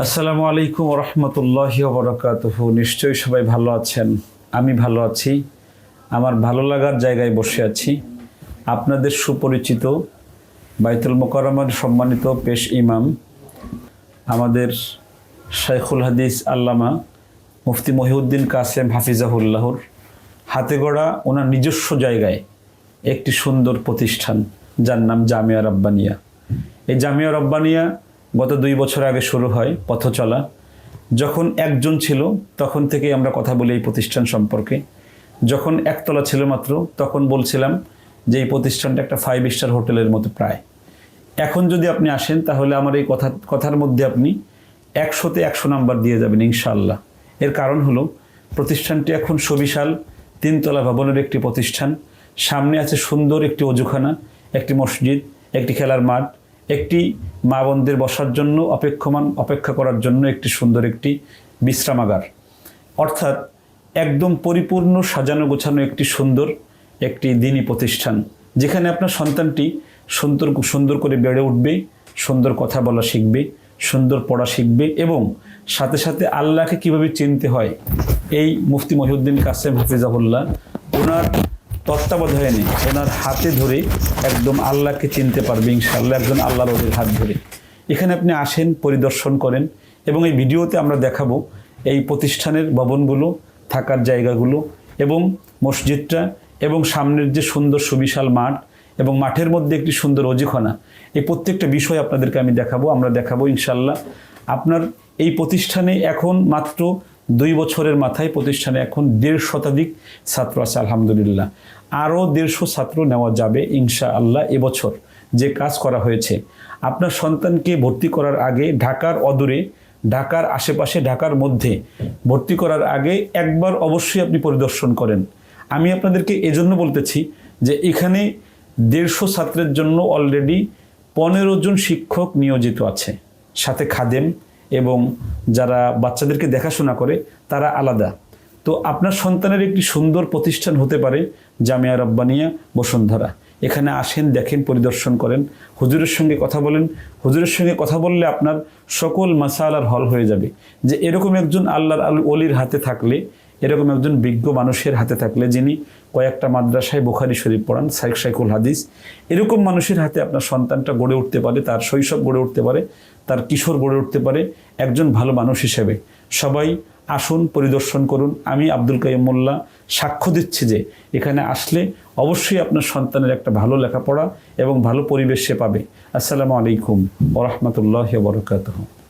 আসসালামু আলাইকুম রহমতুল্লাহ বরকাতহ নিশ্চয়ই সবাই ভালো আছেন। আমি ভালো আছি। আমার ভালো লাগার জায়গায় বসে আছি। আপনাদের সুপরিচিত বাইতুল মোকাররমের সম্মানিত পেশ ইমাম, আমাদের শাইখুল হাদিস আল্লামা মুফতি মহিউদ্দিন কাসেম হাফিজাহুল্লাহর হাতে গড়া ওনার নিজস্ব জায়গায় একটি সুন্দর প্রতিষ্ঠান, যার নাম জামিয়া রব্বানিয়া। এই জামিয়া রব্বানিয়া গত দুই বছর আগে শুরু হয় পথ চলা। যখন একজন ছিল, তখন থেকেই আমরা কথা বলি এই প্রতিষ্ঠান সম্পর্কে। যখন একতলা ছিল মাত্র, তখন বলছিলাম যে এই প্রতিষ্ঠানটা একটা ফাইভ স্টার হোটেলের মতো প্রায়। এখন যদি আপনি আসেন, তাহলে আমার এই কথা কথার মধ্যে আপনি একশোতে একশো নাম্বার দিয়ে যাবেন ইনশাল্লাহ এর কারণ হলো, প্রতিষ্ঠানটি এখন সুবিশাল, তিনতলা ভবনের একটি প্রতিষ্ঠান। সামনে আছে সুন্দর একটি অজুখানা, একটি মসজিদ, একটি খেলার মাঠ, একটি মা বোনদের বসার জন্য অপেক্ষমান, অপেক্ষা করার জন্য একটি সুন্দর একটি বিশ্রামাগার। অর্থাৎ একদম পরিপূর্ণ সাজানো গোছানো একটি সুন্দর একটি দিনী প্রতিষ্ঠান, যেখানে আপনার সন্তানটি সুন্দর সুন্দর করে বেড়ে উঠবে, সুন্দর কথা বলা শিখবে, সুন্দর পড়া শিখবে এবং সাথে সাথে আল্লাহকে কীভাবে চিনতে হয়, এই মুফতি মহিউদ্দিন কাসেম হাফিজাহুল্লাহ, ওনার তত্ত্বাবধানে ওনার হাতে ধরে একদম আল্লাহকে চিনতে পারবে, ইনশাআল্লাহ একজন আল্লাহর ওদের হাত ধরে। এখানে আপনি আসেন, পরিদর্শন করেন এবং এই ভিডিওতে আমরা দেখাবো এই প্রতিষ্ঠানের ভবনগুলো, থাকার জায়গাগুলো এবং মসজিদটা এবং সামনের যে সুন্দর সুবিশাল মাঠ এবং মাঠের মধ্যে একটি সুন্দর অজিখানা। এই প্রত্যেকটা বিষয় আপনাদেরকে আমি দেখাবো, আমরা দেখাবো ইনশাল্লাহ আপনার এই প্রতিষ্ঠানে এখন মাত্র দুই বছরের মাথায় প্রতিষ্ঠানে এখন দেড় শতাধিক ছাত্র আছে, আলহামদুলিল্লাহ। আরও দেড়শো ছাত্র নেওয়া যাবে ইনশা আল্লাহ এবছর যে কাজ করা হয়েছে। আপনার সন্তানকে ভর্তি করার আগে ঢাকার অদূরে, ঢাকার আশেপাশে, ঢাকার মধ্যে ভর্তি করার আগে একবার অবশ্যই আপনি পরিদর্শন করেন। আমি আপনাদেরকে এজন্য বলতেছি যে এখানে দেড়শো ছাত্রের জন্য অলরেডি পনেরো জন শিক্ষক নিয়োজিত আছে। সাথে খাদেম এবং যারা বাচ্চাদেরকে দেখাশোনা করে, তারা আলাদা। তো আপনার সন্তানের একটি সুন্দর প্রতিষ্ঠান হতে পারে, জামিয়া রব্বানিয়া বসুন্ধরা। এখানে আসেন, দেখেন, পরিদর্শন করেন। হুজুরের সঙ্গে কথা বলেন। হুজুরের সঙ্গে কথা বললে আপনার সকল মাসালার হল হয়ে যাবে। যে এরকম একজন আল্লাহর আল অলির হাতে থাকলে এরকম একজন বিজ্ঞ মানুষের হাতে থাকলে যিনি কয়েকটা মাদ্রাসায় বোখারি শরীফ পড়ান সাইক সাইকুল হাদিস, এরকম মানুষের হাতে আপনার সন্তানটা গড়ে উঠতে পারে, তার শৈশব গড়ে উঠতে পারে, তার কিশোর গড়ে উঠতে পারে, একজন ভালো মানুষ হিসেবে। সবাই আসুন, পরিদর্শন করুন। আমি আব্দুল কাইম মোল্লা সাক্ষ্য দিচ্ছি যে এখানে আসলে অবশ্যই আপনার সন্তানের একটা ভালো লেখাপড়া এবং ভালো পরিবেশ পাবে। আসসালামু আলাইকুম ওরহমতুল্লাহ বরকাতহ।